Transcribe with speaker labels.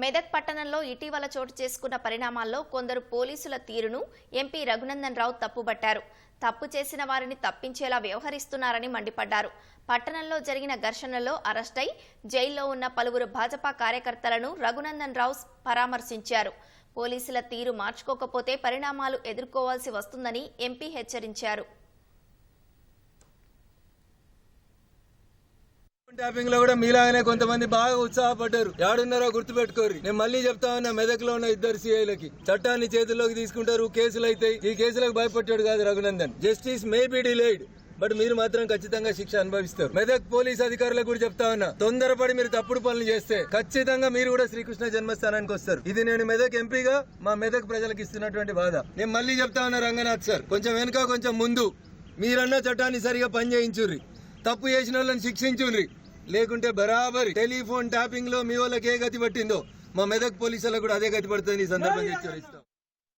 Speaker 1: మెదక్ పట్టణంలో ఇటీవల చోటు చేసుకున్న పరిణామాల్లో కొందరు పోలీసుల తీరును ఎంపీ రఘునందన్ రావు తప్పుబట్టారు. తప్పు చేసిన వారిని తప్పించేలా వ్యవహరిస్తున్నారని మండిపడ్డారు. పట్టణంలో జరిగిన ఘర్షణలో అరెస్టై జైల్లో ఉన్న పలువురు భాజపా కార్యకర్తలను రఘునందన్ రావు పరామర్శించారు. పోలీసుల తీరు మార్చుకోకపోతే పరిణామాలు ఎదుర్కోవాల్సి వస్తుందని ఎంపీ హెచ్చరించారు.
Speaker 2: ట్యాపింగ్లో కూడా మీలాగానే కొంతమంది బాగా ఉత్సాహపడ్డారు. ఎవడున్నారో గుర్తు పెట్టుకోరు నేను మళ్ళీ చెప్తా ఉన్నా మెదక్లో ఉన్న ఇద్దరు సిఐలకి. చట్టాన్ని చేతుల్లోకి తీసుకుంటారు కేసులు అయితే ఈ కేసులకు భయపడ్డాడు కాదు Raghunandan. Justice may be delayed but మీరు మాత్రం ఖచ్చితంగా శిక్ష అనుభవిస్తారు. మెదక్ పోలీస్ అధికారులకు కూడా చెప్తా ఉన్నా తొందరపడి మీరు తప్పుడు పనులు చేస్తే ఖచ్చితంగా మీరు కూడా శ్రీకృష్ణ జన్మస్థానానికి వస్తారు. ఇది నేను మెదక్ ఎంపీగా మా మెదక్ ప్రజలకు ఇస్తున్నటువంటి బాధ. నేను మళ్ళీ చెప్తా ఉన్నా రంగనాథ్ సార్ కొంచెం వెనుక కొంచెం ముందు మీరన్న చట్టాన్ని సరిగా పని చేయించుర్రి తప్పు చేసిన వాళ్ళని శిక్షించుర్రి. లేకుంటే బరాబర్ టెలిఫోన్ ట్యాపింగ్లో మీ వాళ్ళకి ఏ గతి పట్టిందో? మా మెదక్ పోలీసులకు కూడా అదే గతి పడుతుంది ఈ సందర్భంగా హెచ్చరిస్తాం.